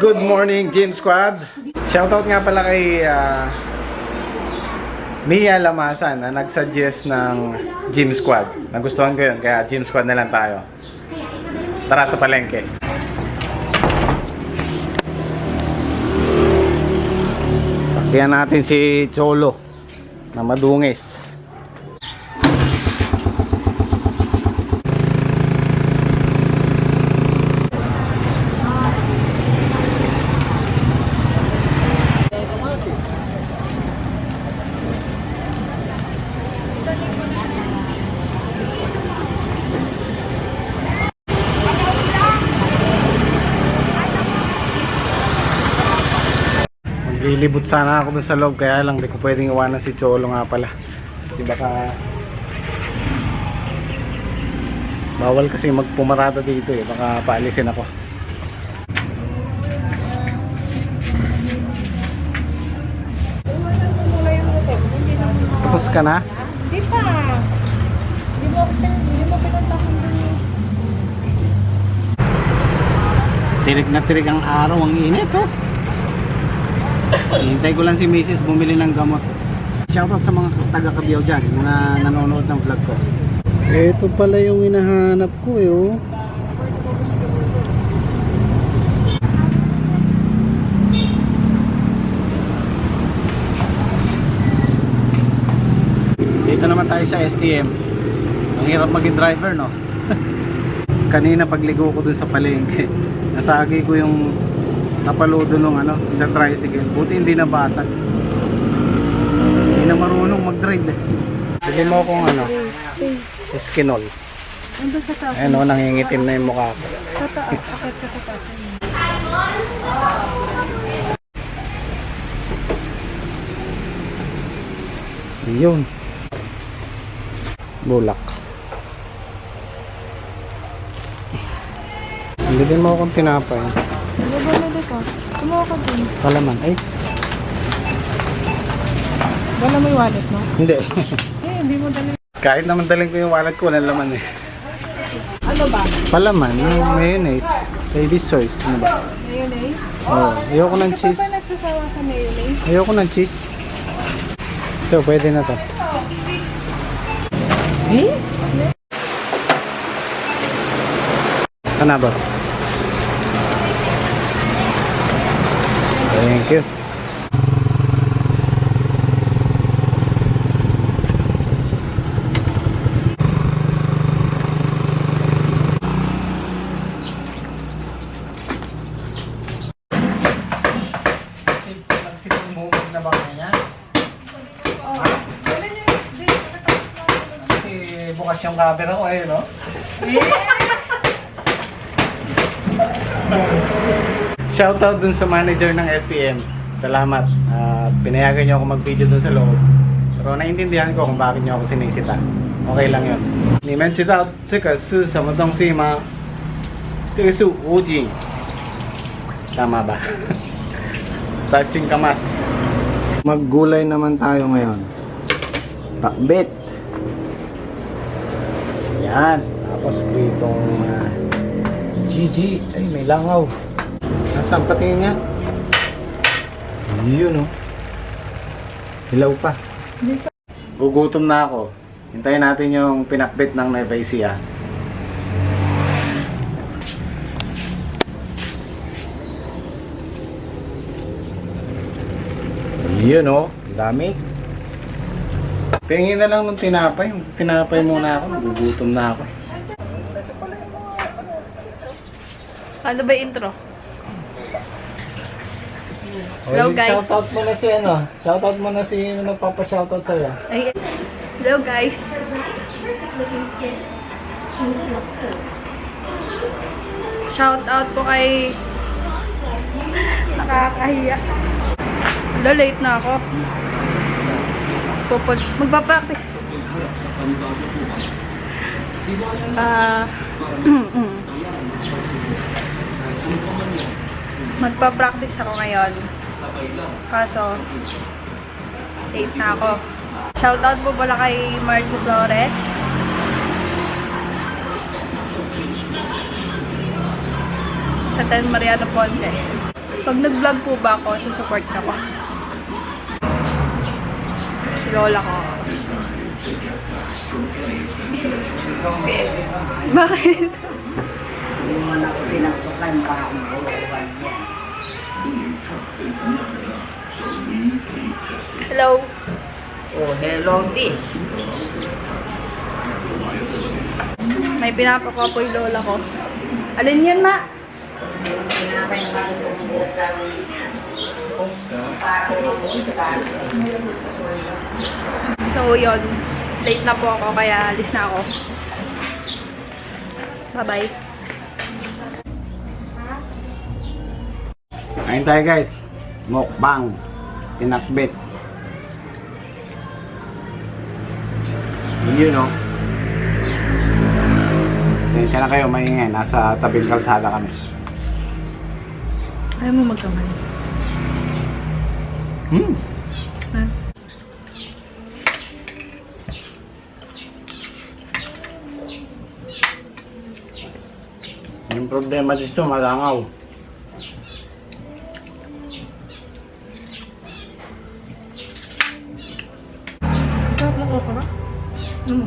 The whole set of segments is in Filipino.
Good morning, Gym Squad! Shoutout nga pala kay ah, Mia Lamasan na nagsuggest ng Gym Squad. Nagustuhan ko yun, kaya Gym Squad na lang tayo. Tara sa palengke. Sakyan natin si Cholo na madungis. Maglilibot sana ako dun sa loob kaya lang di ko pwedeng iwanan si Cholo nga pala. Kasi baka bawal kasi magpumarada dito eh. Baka paalisin ako. Tapos ka na? Di pa. Di mo, pin- di mo pinuntahan dun yung... Tirik na tirik ang araw, ang init oh. Hintay ko lang si Mrs. bumili ng gamot. Shoutout sa mga taga Kabiyaw dyan na nanonood ng vlog ko. Ito pala yung hinahanap ko eh oh. Dito naman tayo sa STM. Ang hirap maging driver no. Kanina pagligo ko dun sa palengke, nasagi ko yung napaludo nung ano, sa tricycle. Buti hindi nabasag. Hindi na marunong mag-drive eh. Bili mo akong ano, eskinol. Ayun o, nangingitim na yung mukha ko. Yun. Bulak. Hindi mo akong tinapay. Ano ba nila ka? Kumuha ka dun. Palaman. Ay, Wala mo yung wallet mo? hindi. Eh, hindi mo dali. Kahit naman daling ko yung wallet ko, walang laman eh. Ano ba? Palaman, yung mayonnaise. Ladies choice. Ano ba? Mayonnaise? Oh, ayoko ng Ano cheese. ba nagsasawa sa mayonnaise? Ayoko ng cheese. So, pwede na to. Eh? Ito na, boss. Thank you. bukas yung camera ko ayun, no? Shoutout dun sa manager ng STM. Salamat. At pinayagan niyo ako mag-video dun sa loob. Pero naiintindihan ko kung bakit niyo ako sinisita. Okay lang yun. 你们知道这个是什么东西吗？这个是武警。Tama ba? sa singkamas. Maggulay naman tayo ngayon. Pakbit. Yan. Tapos pritong uh, GG. Ay, may langaw. Nasaan pati niya? Yun oh. Hilaw pa. Gugutom na ako. Hintayin natin yung pinakbit ng Nueva Ecija. Yun oh. Ang dami. Tingin na lang ng tinapay. Tinapay muna ako. Nagugutom na ako. Ano ba intro? Hello Hello, guys. Shoutout mo na si ano. Shoutout mo na si nagpapa-shoutout sa'yo. Ay, hello guys. Shout out po kay nakakahiya. Hello, late na ako. Pupul magpa-practice. Ah, magpa-practice ako ngayon. Kaso, late na ako. Shoutout po pala kay Marcy Flores. Sa Ten Mariano Ponce. Pag nag-vlog po ba ako, susupport ka ko. Si lola ko. Bakit? Hindi mo na ako pinagtukan pa ang buwan niya. Hello? Oh, hello, di. May pinapakaw po yung lola ko. Alin yan, ma? So, yun. Late na po ako, kaya alis na ako. Bye-bye. Kain tayo guys. Mukbang. Pinakbit. Yun no. Tensya na kayo, maingay. Nasa tabing kalsada kami. Ayaw mo magkamay. Hmm. Ha? Yung problema dito, malangaw. Ano?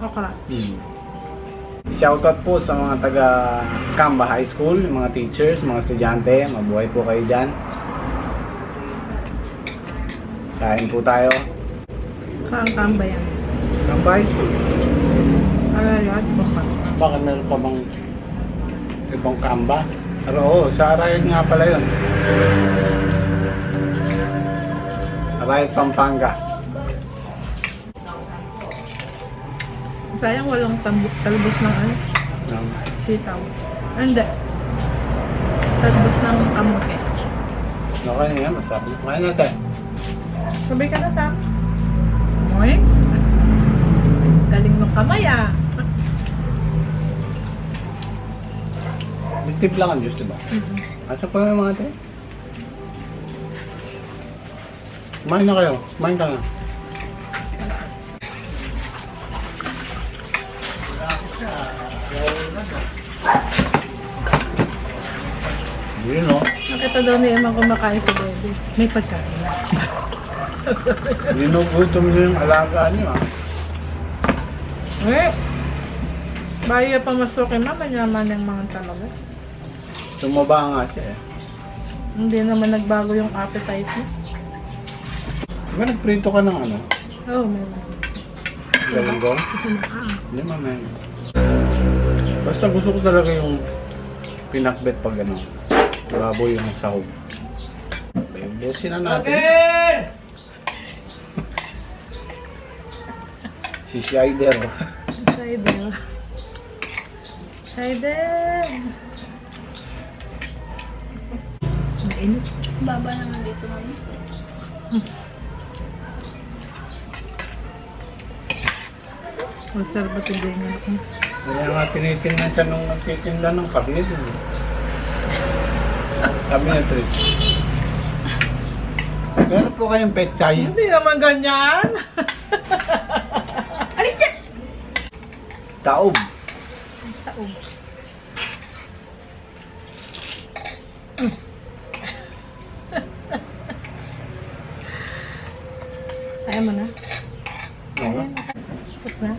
Okra. Hmm. Shoutout po sa mga taga Kamba High School, mga teachers, mga estudyante. Mabuhay po kayo dyan. Kain po tayo. Kaang ba yan? Kamba High School. Aralat po ka. Bakit meron pa bang ibang Kamba? Pero oo, sa Arayat nga pala yun. Arayat Pampanga. Sayang walang tambu- talbos ng ano, Um, sitaw. Ah, Hindi. Talbos ng kamote. okay na yan, masabi. Kumain natin. Sabay ka na sa amin. Oy. Galing ng kamay ah. Tip lang ang Diyos, di ba? Asa pa yung mga tayo? Kumain na kayo. Kumain ka na. Yun no. Nakita daw ni Emma kumakain sa baby. May pagkain na. Ginugutom niyo yung alaga niyo ah. Eh. Bayo pa masukin mama naman ng mga talaga. Tumaba nga siya eh. Hindi naman nagbago yung appetite niya. Diba nagprito ka ng ano? Oo, oh, meron. Galunggong? Ah. Hindi mamay. Basta gusto ko talaga yung pinakbet pag ano. Baboy yung sahog. Busin na natin. si Shider. Cider. Cider! Mainit. Baba naman dito, mami. Masarap ba ito din ako? Kaya nga tinitingnan siya nung nagtitinda ng kabinet. eh. Sabi niya, Tris. Meron po kayong pet chay. Hindi naman ganyan. Taob. Taog. Ayaw mo na? Oo. Tapos na?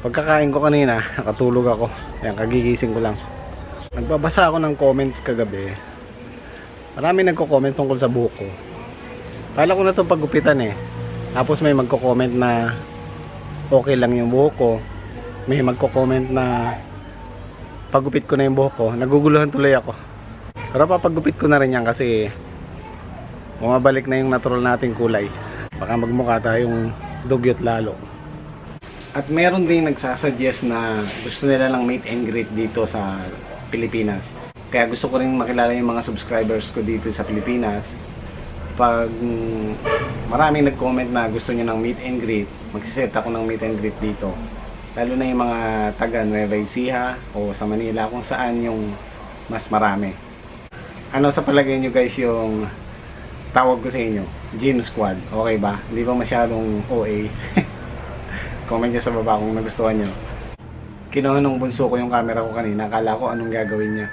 Pagkakain ko kanina, nakatulog ako. Yan, kagigising ko lang. Nagbabasa ako ng comments kagabi. Marami nagko-comment tungkol sa buhok ko. Kala ko na itong paggupitan eh. Tapos may magko-comment na okay lang yung buhok ko. May magko-comment na pagupit ko na yung buhok ko. Naguguluhan tuloy ako. Pero papagupit ko na rin yan kasi bumabalik na yung natural nating kulay. Baka magmukha tayong dugyot lalo. At meron din nagsasuggest na gusto nila lang meet and greet dito sa Pilipinas. Kaya gusto ko rin makilala yung mga subscribers ko dito sa Pilipinas. Pag maraming nag-comment na gusto nyo ng meet and greet, magsiset ako ng meet and greet dito. Lalo na yung mga taga Nueva Ecija o sa Manila kung saan yung mas marami. Ano sa palagay nyo guys yung tawag ko sa inyo? Gym Squad. Okay ba? Hindi ba masyadong OA? Comment nyo sa baba kung nagustuhan nyo. kinuha nung bunso ko yung camera ko kanina. Akala ko anong gagawin niya.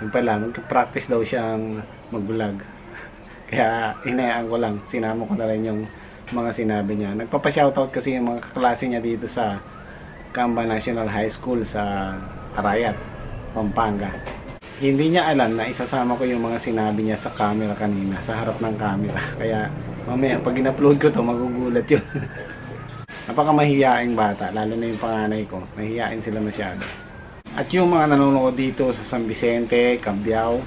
Yung pala, mag-practice daw siyang mag-vlog. Kaya hinayaan ko lang. Sinama ko na rin yung mga sinabi niya. Nagpapa-shoutout kasi yung mga kaklase niya dito sa Camba National High School sa Arayat, Pampanga. Hindi niya alam na isasama ko yung mga sinabi niya sa camera kanina, sa harap ng camera. Kaya mamaya pag in-upload ko to, magugulat yun. Napaka mahihiyaing bata, lalo na yung panganay ko. Mahihiyain sila masyado. At yung mga nanonood dito sa San Vicente, Cabiao,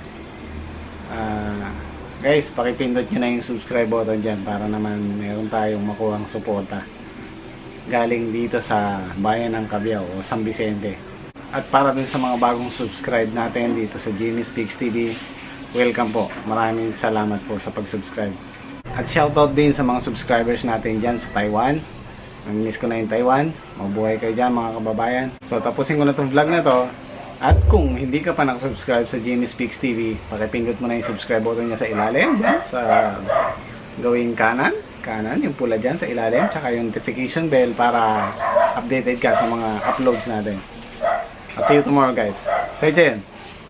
ah, guys, pakipindot nyo na yung subscribe button dyan para naman meron tayong makuhang suporta galing dito sa bayan ng Cabiao o San Vicente. At para din sa mga bagong subscribe natin dito sa Jimmy Speaks TV, welcome po. Maraming salamat po sa pag-subscribe. At shoutout din sa mga subscribers natin dyan sa Taiwan. Namimiss ko na yung Taiwan. Mabuhay kayo dyan mga kababayan. So tapusin ko na itong vlog na to. At kung hindi ka pa nakasubscribe sa Jimmy Speaks TV, pakipindot mo na yung subscribe button niya sa ilalim, dyan, sa gawing kanan, kanan, yung pula dyan sa ilalim, tsaka yung notification bell para updated ka sa mga uploads natin. I'll see you tomorrow guys. Say Jen!